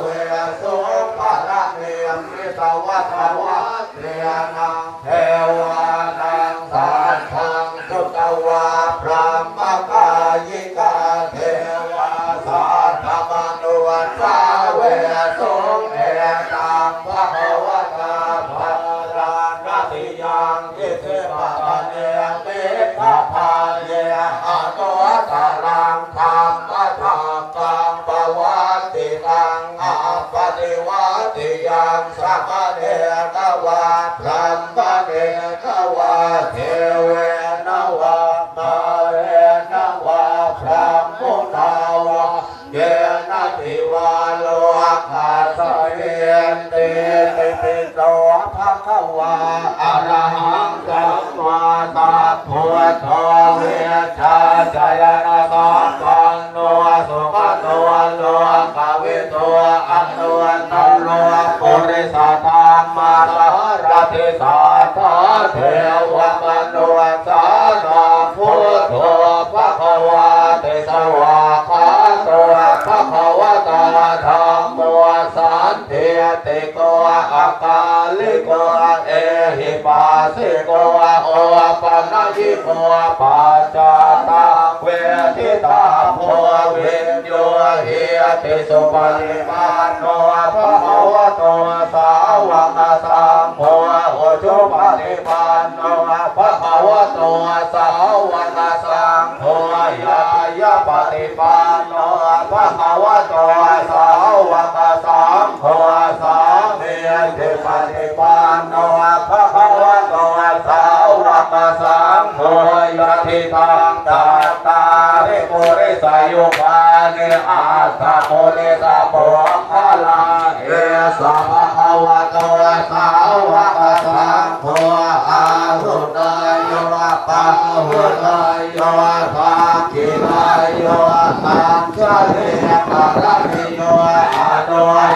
เวสุปะระเนียมิตวัตวัตเนียนังเทวานังสันทังสุตวาพระมกายิกาเทวาสัตตมนุวัน สัพเนกวาพรัมปเนกวาเทเวนวามาเรนวาพรัมมุนาวาเยนติวาโลกาสเยนติติปิโตภะคะวาอะระหังสัมมาสัมพุ สัทธาเทวมนุสานาพุทโธภะคะวะเตสวะขาโตภะคะขวตาธรรมโมสันติติโกอาคาลิโกเอหิปัสสิโกโอปะนะยิโกปัจจตังเวทิตาโพวิญโยหิติสุปฏิปันโนภะ นโนภะคะวะโตสาวกสังโฆยายาปฏิปันโนภะคะวะโตสาวกสังโฆสามีติปฏิปันโนภะคะวะโตสาวกสังโฆยะทิตังตาตาริปุริสายุปานิอาสะโมนิสะโพคาลาเอสะภะคะวะโตสาวก วุตายโยะตาคิลาโยะตาชาะเลปะระมิโยอาโน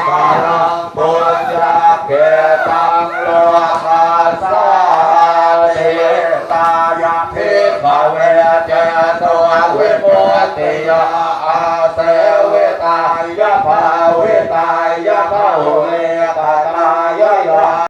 ปะระปุญญาเกตังโลภาสาเตตายาภิภเวเจโตวิโมติยาอาเสวิตายาภาวิตายาภาโว